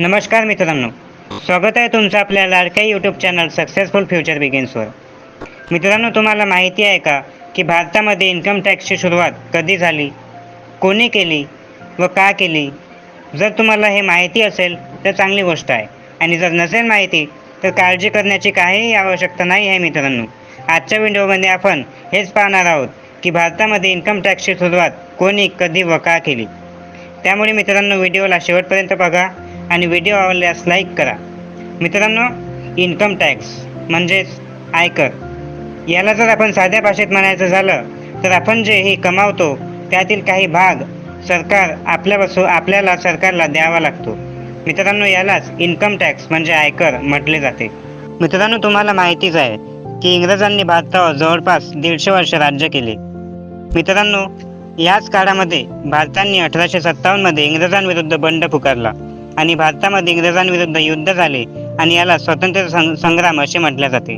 नमस्कार मित्रांनो. स्वागत आहे तुमचं आपल्या लाडक्या यूट्यूब चॅनल सक्सेसफुल फ्युचर बिगिन्सवर मित्रांनो तुम्हाला माहिती आहे का की भारतामध्ये इन्कम टॅक्सची सुरुवात कधी झाली? कोणी केली व का केली? जर तुम्हाला हे माहिती असेल तर चांगली गोष्ट आहे. आणि जर नसेल माहिती तर काळजी करण्याची काहीही आवश्यकता नाही आहे मित्रांनो. आजच्या व्हिडिओमध्ये आपण हेच पाहणार आहोत की भारतामध्ये इन्कम टॅक्सची सुरुवात कोणी कधी व का केली? त्यामुळे मित्रांनो व्हिडिओला शेवटपर्यंत बघा. आणि व्हिडिओ आवडल्यास लाईक करा. मित्रांनो इन्कम टॅक्स म्हणजेच आयकर. याला जर आपण साध्या भाषेत म्हणायचं झालं तर आपण जे हे कमावतो त्यातील काही भाग सरकार आपल्यापासून आपल्याला सरकारला द्यावा लागतो. मित्रांनो यालाच इन्कम टॅक्स म्हणजे आयकर म्हटले जाते. मित्रांनो तुम्हाला माहितीच आहे की इंग्रजांनी भारतावर जवळपास दीडशे वर्ष राज्य केले. मित्रांनो याच काळामध्ये भारताने अठराशे सत्तावन्नमध्ये इंग्रजांविरुद्ध बंड पुकारला. आणि भारतामध्ये इंग्रजांविरुद्ध युद्ध झाले आणि याला स्वातंत्र्य सं संग्राम असे म्हटले जाते.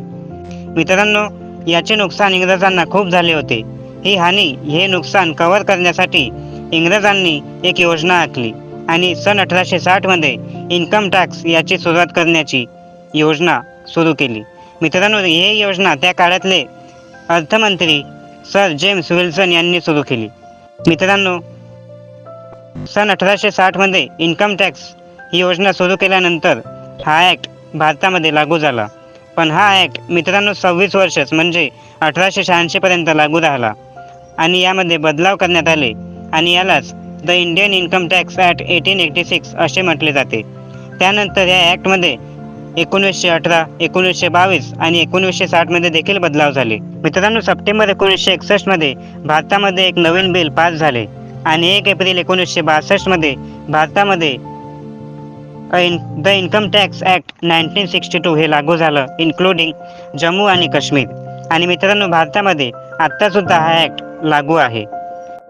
मित्रांनो याचे नुकसान इंग्रजांना खूप झाले होते. ही हानी हे नुकसान कव्हर करण्यासाठी इंग्रजांनी एक योजना आखली आणि सन अठराशे साठमध्ये इन्कम टॅक्स याची सुरुवात करण्याची योजना सुरू केली. मित्रांनो ही योजना त्या काळातले अर्थमंत्री सर जेम्स विल्सन यांनी सुरू केली. मित्रांनो सन अठराशे साठमध्ये इन्कम टॅक्स ही योजना सुरू केल्यानंतर हा ॲक्ट भारतामध्ये लागू झाला. पण हा ॲक्ट मित्रांनो सव्वीस वर्षच म्हणजे अठराशे शहाऐंशीपर्यंत लागू राहिला. आणि यामध्ये बदलाव करण्यात आले आणि यालाच the Indian income tax act eighteen eighty six असे म्हटले जाते. त्यानंतर या ॲक्टमध्ये एकोणीसशे अठरा एकोणीसशे बावीस आणि एकोणीसशे साठमध्ये देखील बदलाव झाले. मित्रांनो सप्टेंबर एकोणीसशे एकसष्टमध्ये भारतामध्ये एक नवीन बिल पास झाले. आणि एक एप्रिल एकोणीसशे बासष्टमध्ये भारतामध्ये the income tax act nineteen sixty two हे लागू झालं इन्क्लुडिंग जम्मू आणि काश्मीर. आणि मित्रांनो भारतामध्ये आत्तासुद्धा हा ॲक्ट लागू आहे.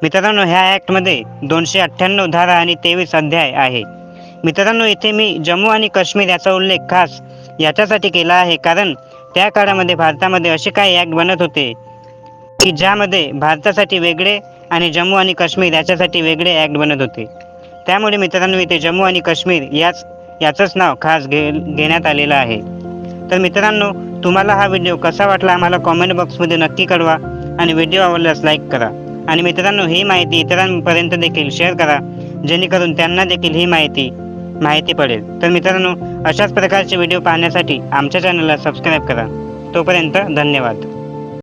मित्रांनो ह्या ॲक्टमध्ये दोनशे अठ्ठ्याण्णव धारा आणि तेवीस अध्याय आहे. मित्रांनो इथे मी जम्मू आणि काश्मीर याचा उल्लेख खास याच्यासाठी केला आहे कारण त्या काळामध्ये भारतामध्ये असे काही ॲक्ट बनत होते की ज्यामध्ये भारतासाठी वेगळे आणि जम्मू आणि काश्मीर याच्यासाठी वेगळे ॲक्ट बनत होते. त्यामुळे मित्रांनो इथे जम्मू आणि काश्मीर याच याचंच नाव खास घे घेण्यात आलेलं आहे. तर मित्रांनो तुम्हाला हा व्हिडिओ कसा वाटला आम्हाला कॉमेंट बॉक्समध्ये नक्की कळवा आणि व्हिडिओ आवडल्यास लाईक करा. आणि मित्रांनो ही माहिती इतरांपर्यंत देखील शेअर करा जेणेकरून त्यांना देखील ही माहिती माहिती पडेल. तर मित्रांनो अशाच प्रकारचे व्हिडिओ पाहण्यासाठी आमच्या चॅनलला सबस्क्राईब करा. तोपर्यंत धन्यवाद.